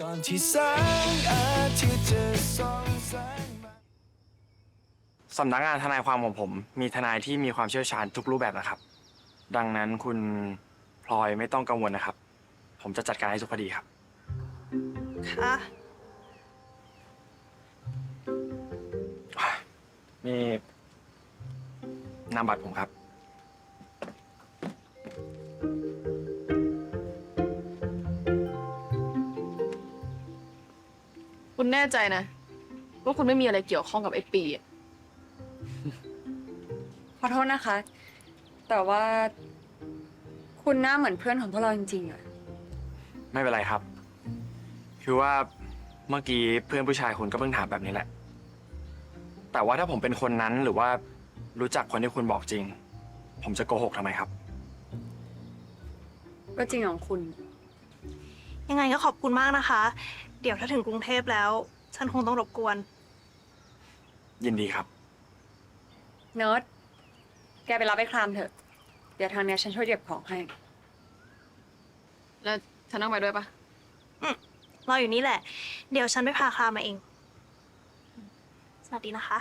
ก่อนที่แสงอาทิตย์จะส่องแสงมาสำนักงานทนายความของผม มีทนายที่มีความเชี่ยวชาญทุกรูปแบบนะครับ ดังนั้นคุณพลอยไม่ต้องกังวลนะครับ ผมจะจัดการให้ทุกคดีครับ ค่ะ นี่นามบัตรผมครับ คุณแน่ใจนะ ว่าคุณไม่มีอะไรเกี่ยวข้องกับไอ้ปีอะขอโทษนะคะ แต่ว่าคุณหน้าเหมือนเพื่อนของพวกเราจริงๆอะไม่เป็นไรครับ คือว่าเมื่อกี้เพื่อนผู้ชายคุณก็เพิ่งถามแบบนี้แหละ แต่ว่าถ้าผมเป็นคนนั้นหรือว่ารู้จักคนที่คุณบอกจริง ผมจะโกหกทำไมครับ ก็จริงของคุณ ยังไงก็ขอบคุณมากนะคะ เดี๋ยวถ้าถึงกรุงเทพแล้ว ฉันคงต้องรบกวน ยินดีครับ เนิร์ดแกไปรับไอ้ครามเถอะ เดี๋ยวทางเนี้ยฉันช่วยเก็บของให้ แล้วฉันต้องไปด้วยปะรออยู่นี่แหละ เดี๋ยวฉันไปพาคลามาเอง สวัสดีนะคะ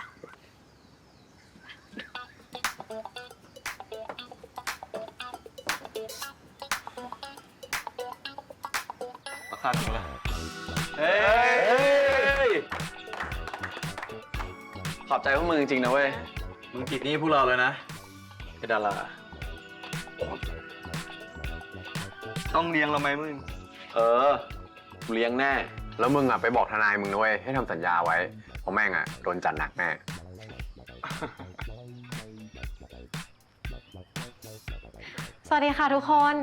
มาฆ่าเขาละ เฮ้ย ขอบใจพวกมึงจริงๆนะเว้ย มึงติดหนี้พวกเราเลยนะไอ้ดารา ต้องเลี้ยงเราไหมมึง เออ กูเลี้ยงแน่ แล้วมึงอะไปบอกทนายมึงนะเว้ยให้ทำสัญญาไว้ เพราะแม่งอะโดนจัดหนักแน่ สวัสดีค่ะทุกคน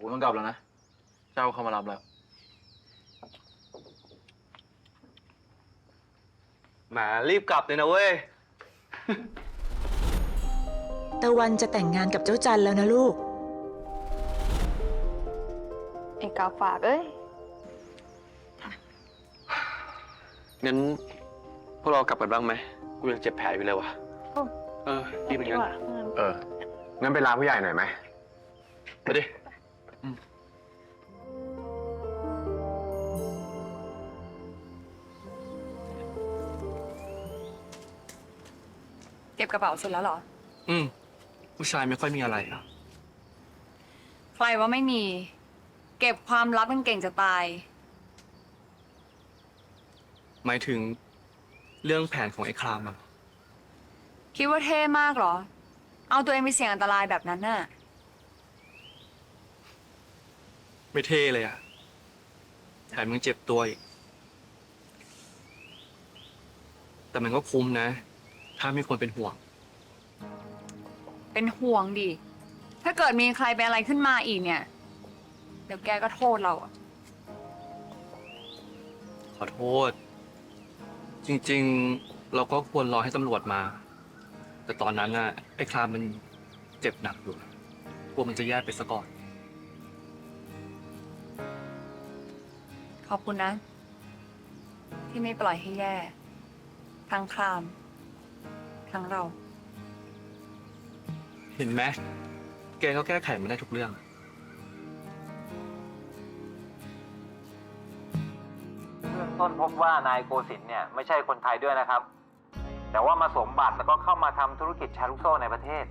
เดี๋ยวกูต้องกลับแล้วนะ เจ้าเข้ามารับแล้วหมารีบกลับเลยนะเว้ย ตะวันจะแต่งงานกับเจ้าจันแล้วนะลูก ไอ้กาฝากเอ้ย งั้น พวกเรากลับกันบ้างไหม กูยังเจ็บแผลอยู่เลยวะเออรีบไปกัน เออ งั้นไปลาผู้ใหญ่หน่อยไหมไปดิ เก็บกระเป๋าเสร็จแล้วเหรอ อืม ผู้ชายไม่ค่อยมีอะไรอะใครว่าไม่มี เก็บความลับกันเก่งจะตาย หมายถึงเรื่องแผนของไอ้ครามอะคิดว่าเท่มากเหรอ เอาตัวเองไปเสี่ยงอันตรายแบบนั้นน่ะ ไม่เท่เลยอะแถมยังเจ็บตัวอีก แต่มันก็คุ้มนะ ถ้ามีคนเป็นห่วง เป็นห่วงดิ ถ้าเกิดมีใครเป็นอะไรขึ้นมาอีกเนี่ย เดี๋ยวแกก็โทษเราอะขอโทษ จริง ๆ เราก็ควรรอให้ตำรวจมา แต่ตอนนั้นน่ะ ไอ้ครามมันเจ็บหนักอยู่กลัวมันจะแย่ไปซะก่อน ขอบคุณนะ ที่ไม่ปล่อยให้แย่ ทั้งคราม ทั้งเรา เห็นไหมแกก็แก้ไขมันได้ทุกเรื่อง เบื้องต้นพบว่านายโกศินทร์เนี่ยไม่ใช่คนไทยด้วยนะครับ แต่ว่ามาสวมบัตรแล้วก็เข้ามาทำธุรกิจแชร์ลูกโซ่ในประเทศ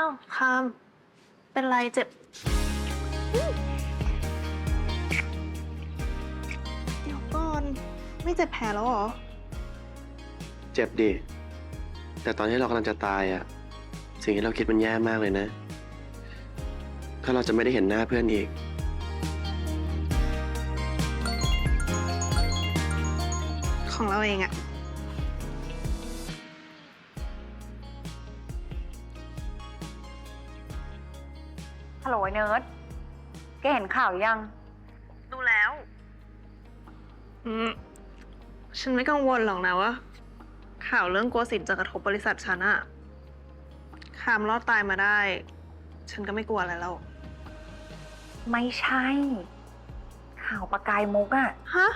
อ้าวคาม เป็นไรเจ็บ เดี๋ยวก่อน ไม่เจ็บแผลแล้วเหรอ เจ็บดิ แต่ตอนที่เรากำลังจะตายอะสิ่งที่เราคิดมันแย่มากเลยนะ ถ้าเราจะไม่ได้เห็นหน้าเพื่อนอีก ของเราเองอะ ฮัลโหลไอ้เนิร์ดแกเห็นข่าวหรือยัง ดูแล้ว อืม ฉันไม่กังวลหรอกนะว่าข่าวเรื่องโกสินจะกระทบบริษัทฉันอะคามรอดตายมาได้ ฉันก็ไม่กลัวอะไรแล้ว ไม่ใช่ ข่าวประกายมุกอะฮะ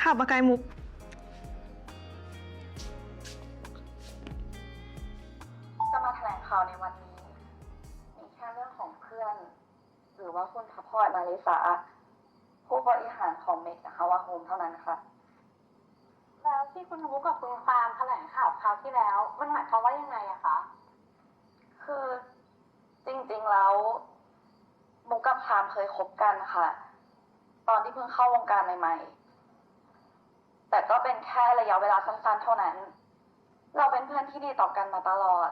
ขค่ะประกายมุก คุณพัพพอยมาริสา ผู้บริหารของเมกนะคะว่าโฮมเท่านั้นค่ะ แล้วที่คุณทวุกับคุณฟาร์มแถลงข่าวคราวที่แล้ว มันหมายความว่ายังไงอะคะ คือจริงๆแล้วมุกกับพามเคยคบกันค่ะ ตอนที่เพิ่งเข้าวงการใหม่ๆ แต่ก็เป็นแค่ระยะเวลาสั้น ๆ เท่านั้น เราเป็นเพื่อนที่ดีต่อกันมาตลอด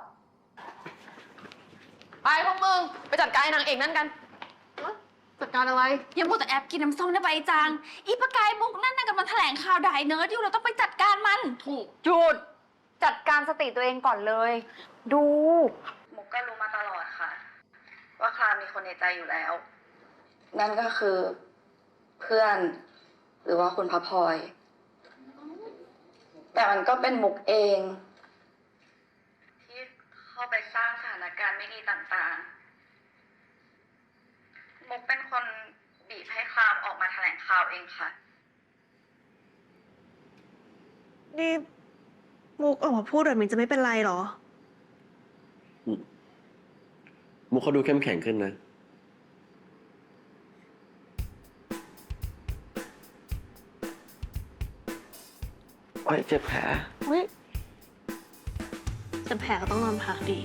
ไปพวกมึง ไปจัดการไอ้นางเอกนั่นกันฮะ จัดการอะไรยังพูดแต่แอบกินน้ำส้มนะใบจังอีปากายมุกนั่นน่ะกำลังแถลงข่าวด่าไอ้เนิร์ดอยู่เราต้องไปจัดการมัน ถูก หยุด จัดการสติตัวเองก่อนเลย ดู มุกก็รู้มาตลอดค่ะ ว่าคลามมีคนในใจอยู่แล้ว นั่นก็คือเพื่อน หรือว่าคุณพระพลอย แต่มันก็เป็นมุกเอง ที่เข้าไปสร้างสถานการณ์ไม่ดีต่างๆ มุกเป็นคนบีบให้คลามออกมาแถลง ข่าวเองค่ะ นี่มุกออกมาพูดแบบนี้จะไม่เป็นไรเหรอ มุกเขาดูเข้มแข็งขึ้นนะ โอ้ยเจ็บแผล เฮ้ยจะแผลก็ต้องนอนพักดี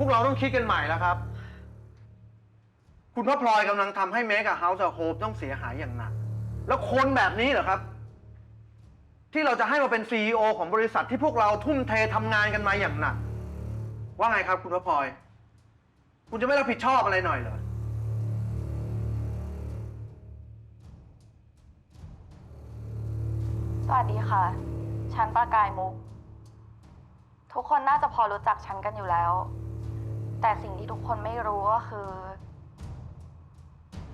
พวกเราต้องคิดกันใหม่แล้วครับ คุณพระพลอยกำลังทำให้เมกะเฮาส์โฮปต้องเสียหายอย่างหนัก แล้วคนแบบนี้เหรอครับ ที่เราจะให้มาเป็นซีอของบริษัทที่พวกเราทุ่มเททำงานกันมาอย่างหนัก ว่าไงครับ คุณพระพลอย คุณจะไม่รับผิดชอบอะไรหน่อยเหรอ สวัสดีค่ะ ฉันประกายมุก ทุกคนน่าจะพอรู้จักฉันกันอยู่แล้ว แต่สิ่งที่ทุกคนไม่รู้ก็คือ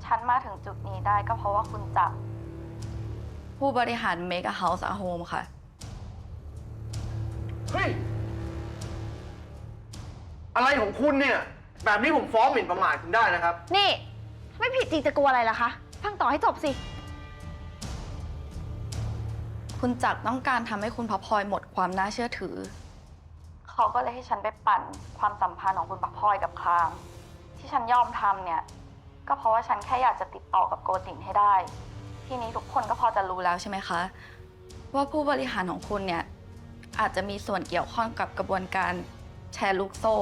ฉันมาถึงจุดนี้ได้ก็เพราะว่าคุณจับ ผู้บริหาร Make a House a Home ค่ะ เฮ้ย อะไรของคุณเนี่ย แบบนี้ผมฟ้องหมิ่นประมาทคุณได้นะครับ นี่ ไม่ผิดจริงจะกลัวอะไรล่ะคะ ฟังต่อให้จบสิ คุณจักรต้องการทำให้คุณพระพลอยหมดความน่าเชื่อถือ เขาก็เลยให้ฉันไปปั่นความสัมพันธ์ของคุณพระพลอยกับคราม ที่ฉันยอมทำเนี่ย ก็เพราะว่าฉันแค่อยากจะติดต่อกับโกตินให้ได้ ทีนี้ทุกคนก็พอจะรู้แล้วใช่ไหมคะ ว่าผู้บริหารของคุณเนี่ย อาจจะมีส่วนเกี่ยวข้องกับกระบวนการแชร์ลูกโซ่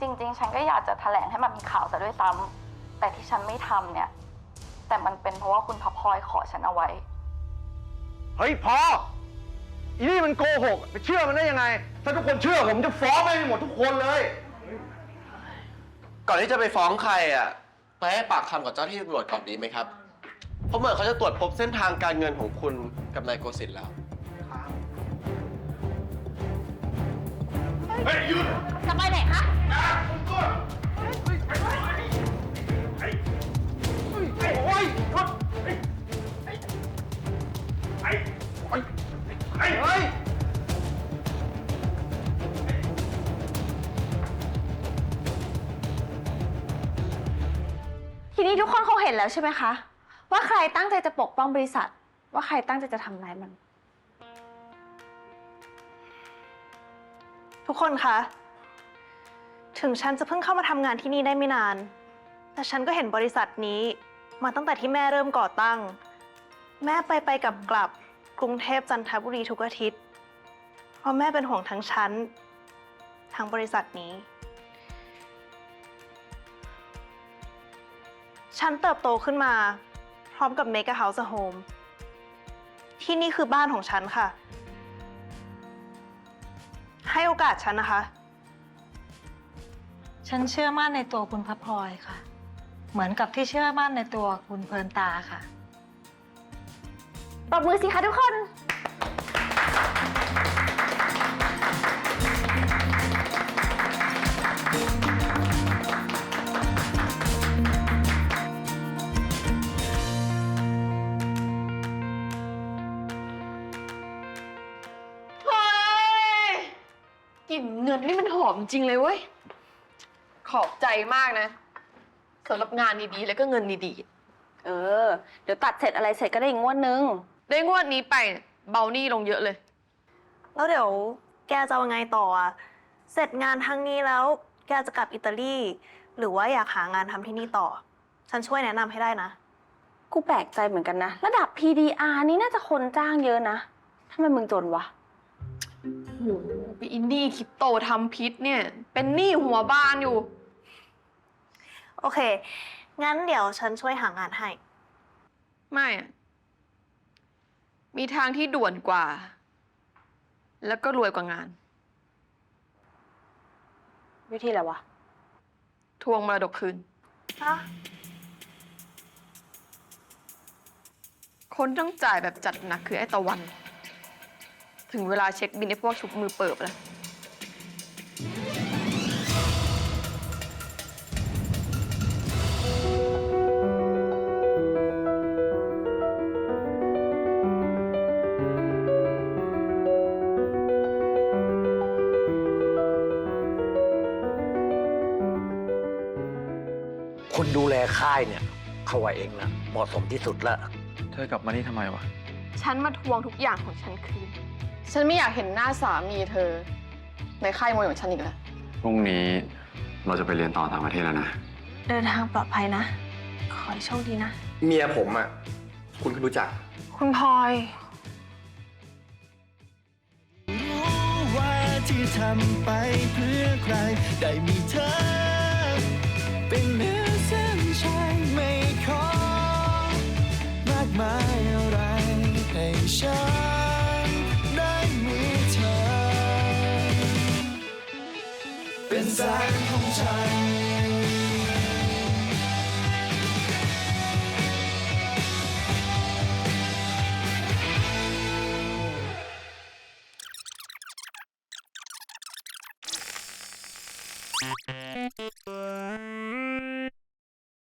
จริงๆ ฉันก็อยากจะแถลงให้มันมีข่าวซะด้วยซ้ำแต่ที่ฉันไม่ทำเนี่ย แต่มันเป็นเพราะว่าคุณพระพลอยขอฉันเอาไว้ เฮ้ยพอ อีนี่มันโกหกไปเชื่อมันได้ยังไง ถ้าทุกคนเชื่อผมจะฟ้องไปหมดทุกคนเลย ก่อนที่จะไปฟ้องใครอะไปให้ปากคำกับเจ้าที่ตำรวจก่อนดีไหมครับ เพราะเหมือนเขาจะตรวจพบเส้นทางการเงินของคุณกับนายโกสินทร์แล้ว จะไปไหนคะ ทีนี้ทุกคนคงเห็นแล้วใช่ไหมคะ ว่าใครตั้งใจจะปกป้องบริษัท ว่าใครตั้งใจจะทำร้ายมัน ทุกคนคะ ถึงฉันจะเพิ่งเข้ามาทำงานที่นี่ได้ไม่นาน แต่ฉันก็เห็นบริษัทนี้ มาตั้งแต่ที่แม่เริ่มก่อตั้ง แม่ไปไปกลับกลับ กรุงเทพจันทบุรีทุกอาทิตย์ เพราะแม่เป็นห่วงทั้งฉันทั้งบริษัทนี้ ฉันเติบโตขึ้นมา พร้อมกับ Make a House a Home ที่นี่คือบ้านของฉันค่ะ ให้โอกาสฉันนะคะ ฉันเชื่อมั่นในตัวคุณพระพลอยค่ะ เหมือนกับที่เชื่อมั่นในตัวคุณเพลินตาค่ะ ปรบมือสิคะทุกคน เฮ้ยกลิ่นเงินนี่มันหอมจริงเลยเว้ยขขอบใจมากนะสำหรับงานดีๆ แล้วก็เงินดีเออ เดี๋ยวตัดเสร็จอะไรเสร็จก็ได้อีกงวดนึงๆ ได้งวดนี้ไปเนี่ยเบาหนี้ลงเยอะเลย แล้วเดี๋ยวแกจะเอาไงต่ออะเสร็จงานทั้งนี้แล้วแกจะกลับอิตาลี หรือว่าอยากหางานทำที่นี่ต่อ ฉันช่วยแนะนำให้ได้นะ กูแปลกใจเหมือนกันนะ ระดับ PDR นี่น่าจะคนจ้างเยอะนะทำไมมึงจนวะ โอ้โหไปอินดี้คริปโตทำพิษเนี่ย เป็นหนี้หัวบานอยู่ โอเค งั้นเดี๋ยวฉันช่วยหางานให้ ไม่อะ มีทางที่ด่วนกว่า แล้วก็รวยกว่างาน วิธีอะไรวะ ทวงมรดกคืนคนต้องจ่ายแบบจัดหนักคือไอ้ตะวัน ถึงเวลาเช็คบินไอ้พวกชุบมือเปิบแล้ว ดูแลค่ายเนี่ยเขาว่าเองนะเหมาะสมที่สุดละเธอกลับมานี่ทำไมวะ ฉันมาทวงทุกอย่างของฉันคืน ฉันไม่อยากเห็นหน้าสามีเธอ ในค่ายมวยของฉันอีกแล้ว พรุ่งนี้เราจะไปเรียนต่อต่างประเทศแล้วนะ เดินทางปลอดภัยนะ ขอให้โชคดีนะ เมียผมอะ คุณก็รู้จัก คุณพลอย รู้ว่าที่ทำไปเพื่อใคร ได้มีเธอเป็นเหมือนเส้น ไมายอะไรให้ฉันได้มีเธอ เป็นแสงของฉัน